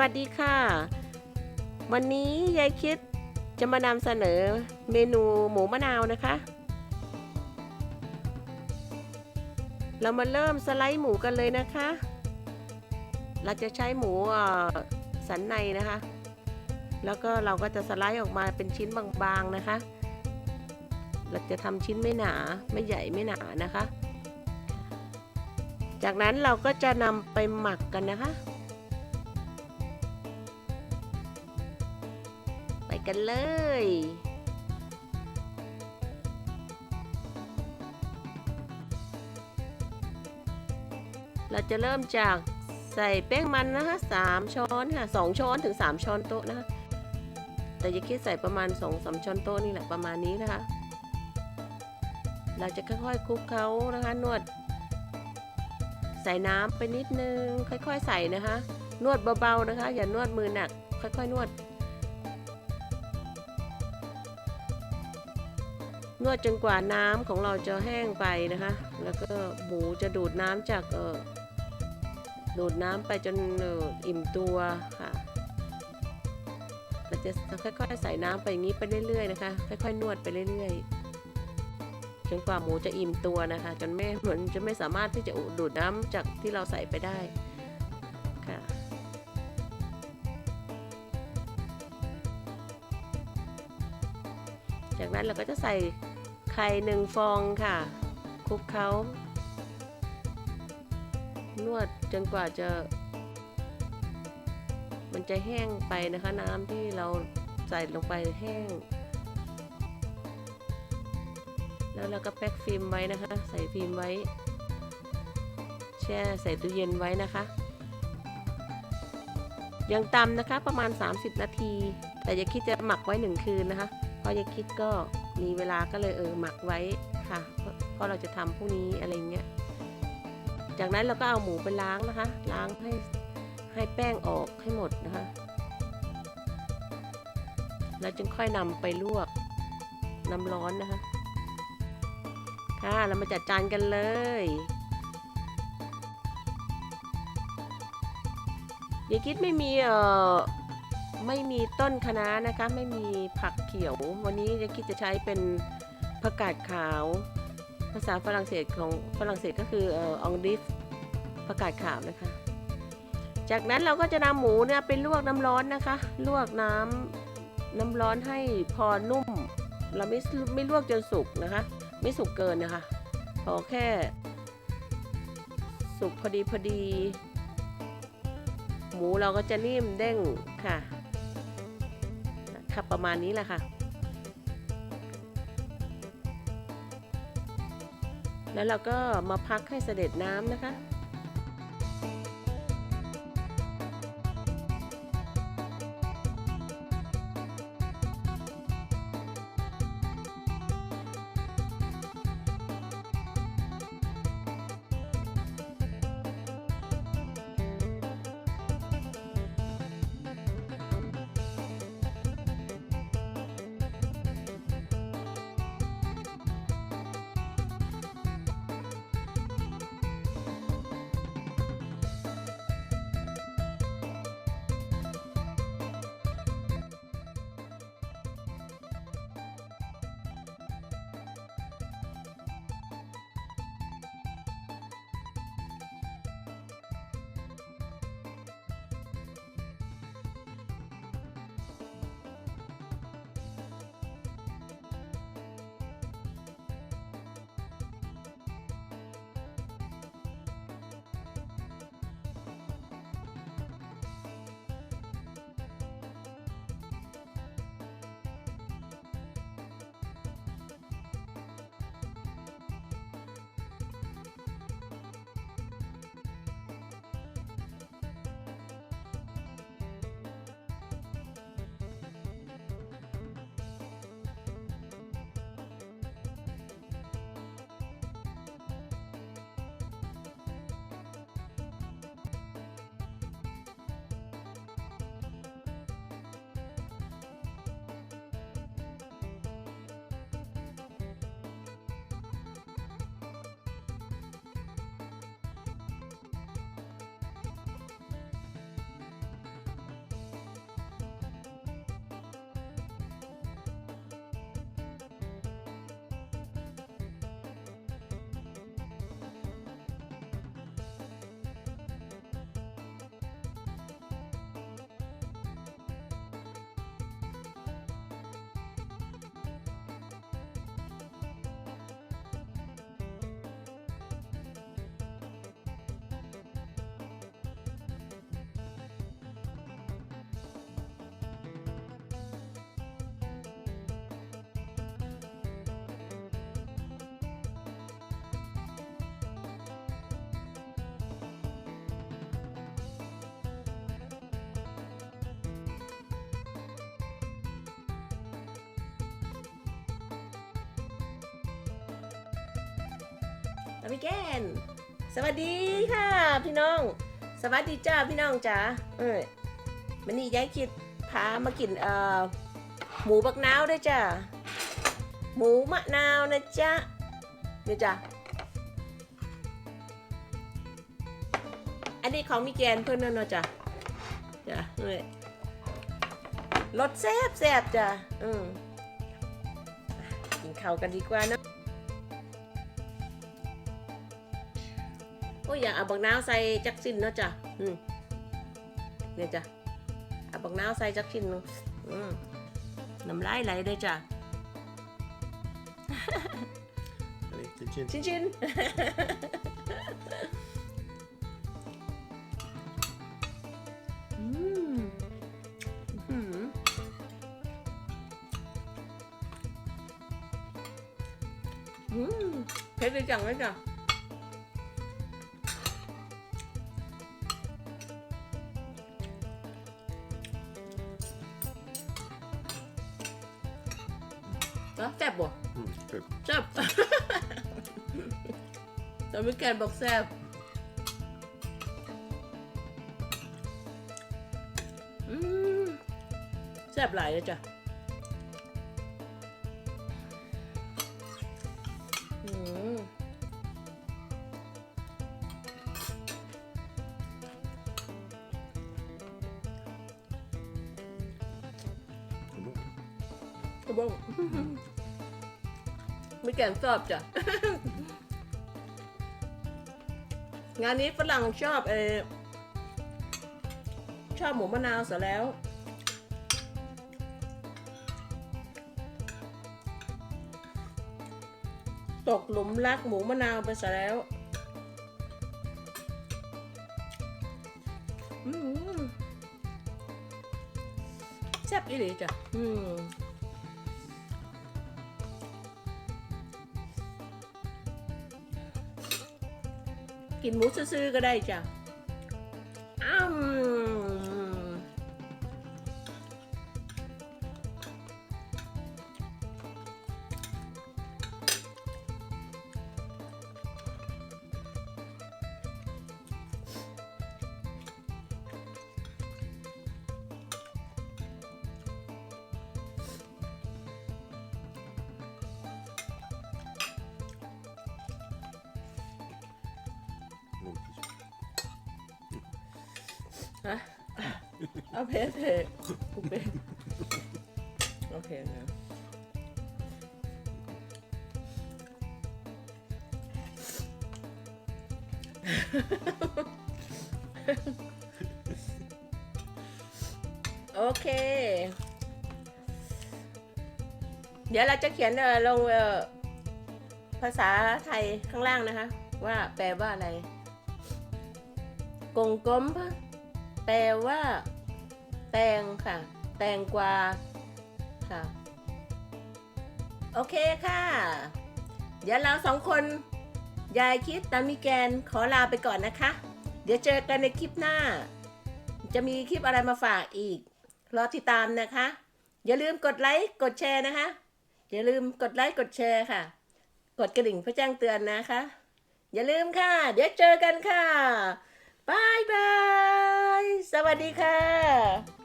วัสดีค่ะ วันนี้ยายคิดจะมานำเสนอเมนูหมูมะนาวนะคะ เรามาเริ่มสไลด์หมูกันเลยนะคะ เราจะใช้หมูสันในนะคะ แล้วก็เราก็จะสไลด์ออกมาเป็นชิ้นบางๆนะคะ เราจะทำชิ้นไม่หนาไม่ใหญ่ไม่หนานะคะ จากนั้นเราก็จะนำไปหมักกันนะคะ กันเลย เราจะเริ่มจากใส่แป้งมันนะคะสามช้อนค่ะสองช้อนถึงสามช้อนโต๊ะนะคะแต่อย่าคิดใส่ประมาณสองสามช้อนโต๊ะนี่แหละประมาณนี้นะคะ เราจะค่อยๆคลุกเขานะคะนวด ใส่น้ำไปนิดนึง ค่อยๆ ใส่นะคะ นวดเบาๆนะคะ อย่านวดมือหนัก ค่อยๆ นวด วดจนกว่าน้ำของเราจะแห้งไปนะคะ แล้วก็หมูจะดูดน้ำจากเออดูดน้ำไปจนอออิ่มตัวค่ะเราจะค่อยๆใส่น้ำไปอย่างนี้ไปเรื่อยๆนะคะ ค่อยๆนวดไปเรื่อยๆจนกว่าหมูจะอิ่มตัวนะคะ จนไม่เหมือนจะไม่สามารถที่จะดูดน้ำจากที่เราใส่ไปได้ค่ะจากนั้นเราก็จะใส่ ข่หนึ่งฟองค่ะคลุกเขานวดจนกว่าจะ มันจะแห้งไปนะคะ น้ำที่เราใส่ลงไปแห้ง แล้วเราก็แพ็คฟิล์มไว้นะคะ ใส่ฟิล์มไว้ แช่ใส่ตู้เย็นไว้นะคะ ยังตำนะคะประมาณ 30 นาที แต่อย่าคิดจะหมักไว้หนึ่งคืนนะคะ เพราะอย่าคิดก็ มีเวลาก็เลยเออหมักไว้ค่ะ เพราะเราจะทำพรุ่งนี้อะไรเงี้ย จากนั้นเราก็เอาหมูไปล้างนะคะ ล้างให้ให้แป้งออกให้หมดนะคะ แล้วจึงค่อยนำไปลวกน้ำร้อนนะคะ ค่ะ เรามาจัดจานกันเลยอย่าคิดไม่มีเอ่อ ไม่มีต้นคะน้านะคะ ไม่มีผักเขียว วันนี้จะคิดจะใช้เป็นผักกาดขาว ภาษาฝรั่งเศสของฝรั่งเศสก็คือออองดิฟผักกาดขาวนะคะ จากนั้นเราก็จะนำหมูเนี่ยไปลวกน้ำร้อนนะคะ ลวกน้ำน้ำร้อนให้พอนุ่ม เราไม่ไม่ลวกจนสุกนะคะ ไม่สุกเกินนะคะ พอแค่ สุกพอดีพอดี หมูเราก็จะนิ่มเด้งค่ะ ค่ะ ประมาณนี้แหละค่ะ แล้วเราก็มาพักให้เสด็จน้ำนะคะามิแกนสวัสดีค่ะ พี่น้อง สวัสดีจ้าพี่น้องจ๋าเอ้ยมันนี่ยายคิดพามากินเอ่อหมูบักนาวด้วยจ้าหมูมะนาวนะจ๊ะนี่ยจ้ะอันนี้ของมิแกนเพื่อนนั่นนะจ้ะจ้ะเอ้ยรสแซ่บแซ่บจ้ะอืมกินข้าวกันดีกว่านะ อ้ยอยากเอาบักนาวใส่จักชิ้นเนาะจ้ะอืมเนี่ยจ้ะเอาบักนาวใส่จักชิ้นหนึงอืมน้ำลายไหลเลยจ้ะ Allez, chin chin. ชินชินอืมอืมอืมเผ็ดดีจังเลยจ้ะ แต่ไม่แกนบอกแซ่บอืมแซ่บหลายเลยจ้ะอืม C'est bon. กระบองไม่แกนชอบจ้ะ งานนี้ฝรั่งชอบเออชอบหมูมะนาวเสียแล้ว ตกหลุมรักหมูมะนาวไปซะแล้วอืมแซ่บอีหลีจ้ะอืม กินหมูซื่อๆก็ได้จ้ะ ฮะเอาเพจเพจกูเป็นโอเคนะโอเค เดี๋ยวเราจะเขียนลงภาษาไทยข้างล่างนะคะ ว่าแปลว่าอะไรกงกลมปะ แปลว่า แตงค่ะ แตงกวาค่ะ โอเคค่ะ เดี๋ยวเราสองคน ยายคิดตามิแกนขอลาไปก่อนนะคะ เดี๋ยวเจอกันในคลิปหน้า จะมีคลิปอะไรมาฝากอีก รอติดตามนะคะ อย่าลืมกดไลค์กดแชร์นะคะ อย่าลืมกดไลค์กดแชร์ค่ะ กดกระดิ่งเพื่อแจ้งเตือนนะคะ อย่าลืมค่ะ เดี๋ยวเจอกันค่ะ บายบาย สวัสดีค่ะ